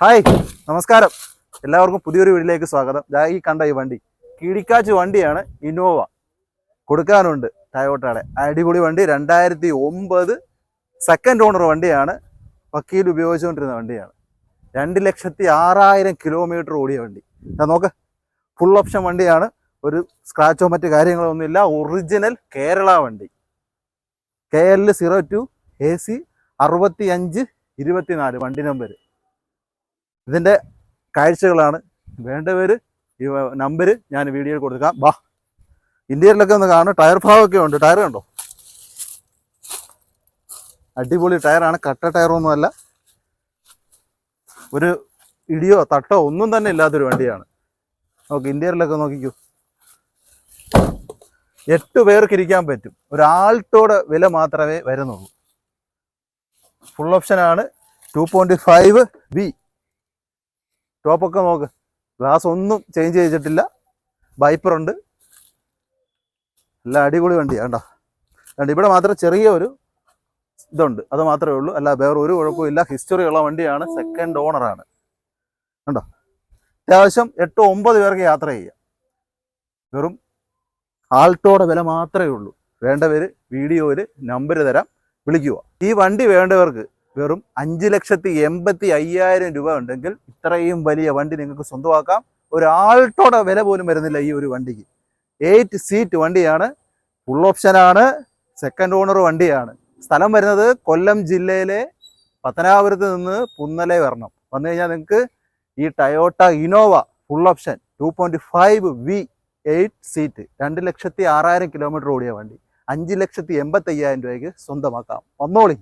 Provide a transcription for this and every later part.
Hi നമസ്കാരം. എല്ലാവർക്കും പുതിയൊരു വീട്ടിലേക്ക് സ്വാഗതം. ദാ ഈ കണ്ട ഈ വണ്ടി. കിടിക്കാച്ച് വണ്ടിയാണ് ഇന്നോവ കൊടുക്കാനുണ്ട് ടയോട്ടയുടെ അടിപൊളി വണ്ടി. രണ്ടായിരത്തി ഒമ്പത് സെക്കൻഡ് ഓണർ വണ്ടിയാണ്. വക്കീൽ ഉപയോഗിച്ചുകൊണ്ടിരുന്ന വണ്ടിയാണ്. രണ്ട് ലക്ഷത്തി ആറായിരം കിലോമീറ്റർ ഓടിയ വണ്ടി. ഞാൻ നോക്ക്. ഫുൾ ഓപ്ഷൻ വണ്ടിയാണ്. ഒരു സ്ക്രാച്ചോ മറ്റു കാര്യങ്ങളോ ഒന്നുമില്ല ഒറിജിനൽ കേരള വണ്ടി. K L zero two A C അറുപത്തി അഞ്ച് ഇരുപത്തിനാല് വണ്ടി നമ്പർ ഇതിന്റെ കാഴ്ചകളാണ്. വേണ്ടവർ ഈ നമ്പർ ഞാൻ വീഡിയോയിൽ കൊടുക്കാം. ബാ. ഇന്ത്യയിലൊക്കെ ഒന്ന് കാണും ടയർ ഭാഗമൊക്കെ ഉണ്ട്. ടയർ കണ്ടോ? അടിപൊളി ടയറാണ്. കട്ട ടയറൊന്നുമല്ല ഒരു ഇടിയോ തട്ടോ ഒന്നും തന്നെ ഇല്ലാത്തൊരു വണ്ടിയാണ്. നോക്ക് ഇന്ത്യയിലൊക്കെ നോക്കിക്കൂ. എട്ട് പേർക്ക് ഇരിക്കാൻ പറ്റും. ഒരു ആൾട്ടോടെ വില മാത്രമേ വരുന്നുള്ളൂ. ഫുൾ ഓപ്ഷനാണ് ടു പോയിന്റ് ഫൈവ് വി ടോപ്പൊക്കെ നോക്ക്. ഗ്ലാസ് ഒന്നും ചേഞ്ച് ചെയ്തിട്ടില്ല. ബൈപ്പർ ഉണ്ട്. എല്ലാം അടിപൊളി വണ്ടിയാണ് കണ്ടോ? കണ്ടോ? ഇവിടെ മാത്രം ചെറിയ ഒരു ഇതുണ്ട്. അത് മാത്രമേ ഉള്ളൂ. അല്ല വേറെ ഒരു കുഴപ്പമില്ല ഹിസ്റ്ററി ഉള്ള വണ്ടിയാണ്. സെക്കൻഡ് ഓണറാണ് കണ്ടോ? അത്യാവശ്യം എട്ടോ ഒമ്പത് പേർക്ക് യാത്ര ചെയ്യാം. വെറും ആൾട്ടോടെ വില മാത്രമേ ഉള്ളൂ. വേണ്ടവർ വീഡിയോയിൽ നമ്പർ തരാം. വിളിക്കുക. ഈ വണ്ടി വേണ്ടവർക്ക് വെറും അഞ്ച് ലക്ഷത്തി എൺപത്തി അയ്യായിരം രൂപ ഉണ്ടെങ്കിൽ ഇത്രയും വലിയ വണ്ടി നിങ്ങൾക്ക് സ്വന്തമാക്കാം. ഒരു ആൾട്ടോടെ വില പോലും വരുന്നില്ല ഈ ഒരു വണ്ടിക്ക്. എയ്റ്റ് സീറ്റ് വണ്ടിയാണ്. ഫുൾ ഓപ്ഷനാണ് സെക്കൻഡ് ഓണർ വണ്ടിയാണ്. സ്ഥലം വരുന്നത് കൊല്ലം ജില്ലയിലെ പത്തനാപുരത്ത് നിന്ന് പുന്നലെ വരണം. വന്നു കഴിഞ്ഞാൽ നിങ്ങൾക്ക് ഈ Toyota Innova full option two point five V eight seat രണ്ട് ലക്ഷത്തി ആറായിരം കിലോമീറ്റർ ഓടിയ വണ്ടി. അഞ്ച് ലക്ഷത്തി എൺപത്തി അയ്യായിരം രൂപയ്ക്ക് സ്വന്തമാക്കാം. വന്നോളി.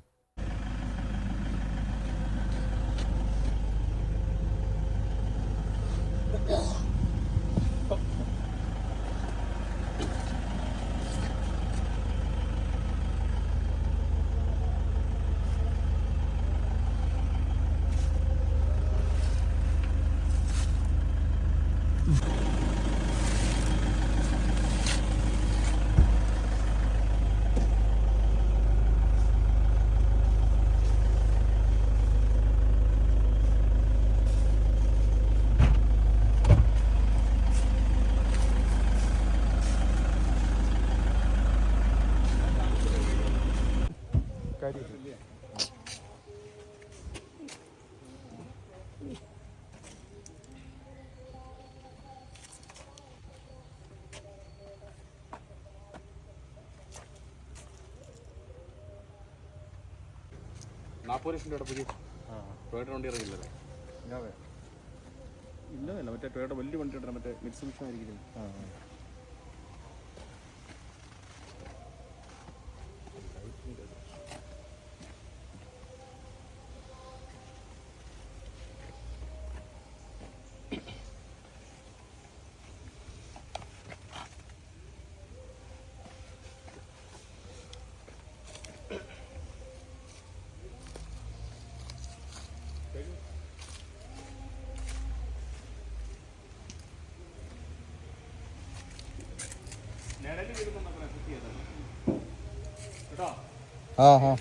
നാൽപ്പത് ലക്ഷം രൂപയുടെ പുതിയ ടൊയോട്ട വണ്ടി ഇറങ്ങില്ലല്ലേ ഇല്ല മറ്റേ ടൊയോട്ട വലിയ വണ്ടി ഉണ്ടല്ലോ മറ്റേ മിക്സ് മിഷൻ ആയിരിക്കും ആ ആ.